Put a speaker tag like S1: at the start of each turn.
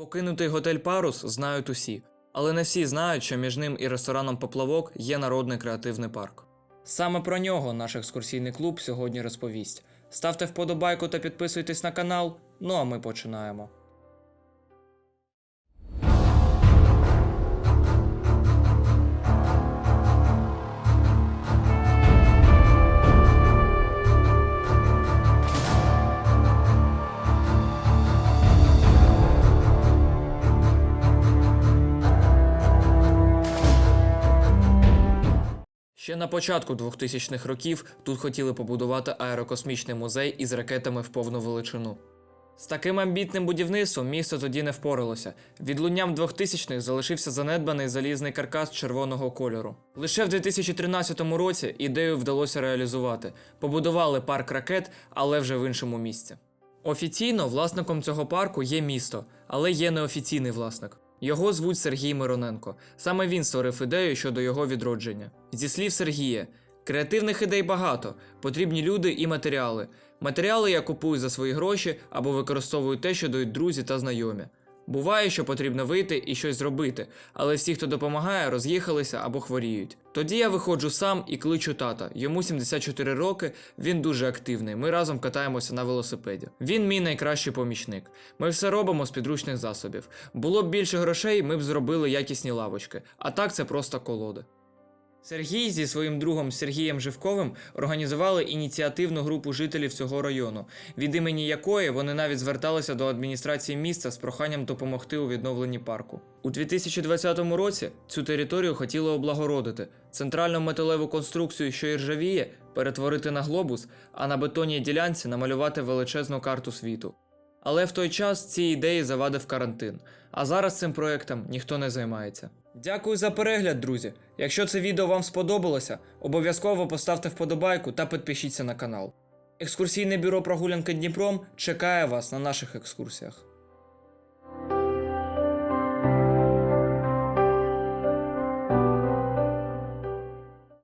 S1: Покинутий готель Парус знають усі, але не всі знають, що між ним і рестораном Поплавок є народний креативний парк. Саме про нього наш екскурсійний клуб сьогодні розповість. Ставте вподобайку та підписуйтесь на канал. Ну а ми починаємо. Ще на початку 2000-х років тут хотіли побудувати аерокосмічний музей із ракетами в повну величину. З таким амбітним будівництвом місто тоді не впоралося. Відлунням 2000-х залишився занедбаний залізний каркас червоного кольору. Лише в 2013 році ідею вдалося реалізувати. Побудували парк ракет, але вже в іншому місці. Офіційно власником цього парку є місто, але є неофіційний власник. Його звуть Сергій Мироненко. Саме він створив ідею щодо його відродження. Зі слів Сергія, креативних ідей багато, потрібні люди і матеріали. Матеріали я купую за свої гроші або використовую те, що дають друзі та знайомі. Буває, що потрібно вийти і щось зробити, але всі, хто допомагає, роз'їхалися або хворіють. Тоді я виходжу сам і кличу тата. Йому 74 роки, він дуже активний. Ми разом катаємося на велосипеді. Він мій найкращий помічник. Ми все робимо з підручних засобів. Було б більше грошей, ми б зробили якісні лавочки. А так це просто колоди. Сергій зі своїм другом Сергієм Живковим організували ініціативну групу жителів цього району, від імені якої вони навіть зверталися до адміністрації міста з проханням допомогти у відновленні парку. У 2020 році цю територію хотіли облагородити, центральну металеву конструкцію, що іржавіє, перетворити на глобус, а на бетонній ділянці намалювати величезну карту світу. Але в той час ці ідеї завадив карантин, а зараз цим проектом ніхто не займається. Дякую за перегляд, друзі. Якщо це відео вам сподобалося, обов'язково поставте вподобайку та підпишіться на канал. Екскурсійне бюро прогулянки Дніпром чекає вас на наших екскурсіях.